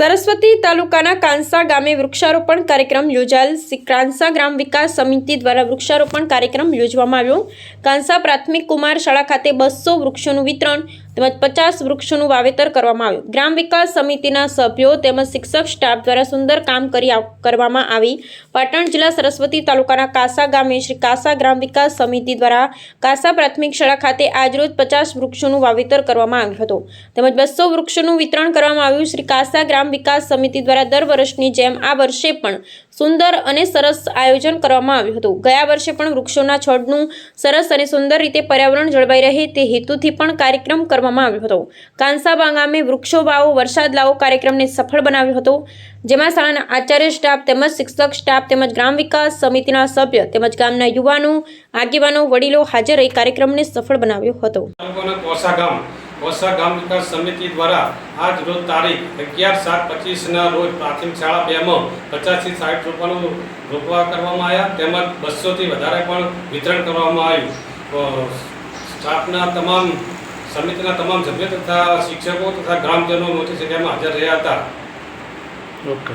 સરસ્વતી તાલુકાના કાંસા ગામે વૃક્ષારોપણ કાર્યક્રમ યોજાયેલ કાંસા ગ્રામ વિકાસ સમિતિ દ્વારા વૃક્ષારોપણ કાર્યક્રમ યોજવામાં આવ્યો. કાંસા પ્રાથમિક કુમાર શાળા ખાતે બસો વૃક્ષોનું વિતરણ તેમજ પચાસ વૃક્ષોનું વાવેતર કરવામાં આવ્યું. ગ્રામ વિકાસ સમિતિના સભ્યો તેમજ શિક્ષક સ્ટાફ દ્વારા સુંદર કામ કરી કરવામાં આવી. પાટણ જિલ્લા સરસ્વતી તાલુકાના કાસા ગામે શ્રી કાસા ગ્રામ વિકાસ સમિતિ દ્વારા કાસા પ્રાથમિક શાળા ખાતે આજરોજ પચાસ વૃક્ષોનું વાવેતર કરવામાં આવ્યું હતું. તેમજ બસો વૃક્ષોનું વિતરણ કરવામાં આવ્યું. શ્રી કાસા ગ્રામ વિકાસ સમિતિ દ્વારા દર વર્ષની જેમ આ વર્ષે પણ સુંદર અને સરસ આયોજન કરવામાં આવ્યું હતું. ગયા વર્ષે પણ વૃક્ષોના છોડનું સરસ અને સુંદર રીતે પર્યાવરણ જળવાઈ રહે તે હેતુથી પણ કાર્યક્રમ કરવામાં આવ્યો હતો. કાંસાબા ગામે વૃક્ષો વાવો વરસાદ લાવો કાર્યક્રમને સફળ બનાવ્યો હતો, જેમાં શાળાના આચાર્ય સ્ટાફ તેમજ શિક્ષક સ્ટાફ તેમજ ગ્રામ વિકાસ સમિતિના સભ્ય તેમજ ગામના યુવાનો, આગેવાનો, વડીલો હાજર રહી કાર્યક્રમને સફળ બનાવ્યો હતો. કોસા ગામ વિકાસ સમિતિ દ્વારા આજ રોજ તારીખ અગિયાર સાત પચીસના રોજ પ્રાથમિક શાળા બેમાં પચાસથી સાઠ રોપાનું રોપવા કરવામાં આવ્યા, તેમજ બસોથી વધારે પણ વિતરણ કરવામાં આવ્યું. સ્ટાફના તમામ સમિતિના તમામ સભ્ય તથા શિક્ષકો તથા ગ્રામજનો મોટી સંખ્યામાં હાજર રહ્યા હતા. ઓકે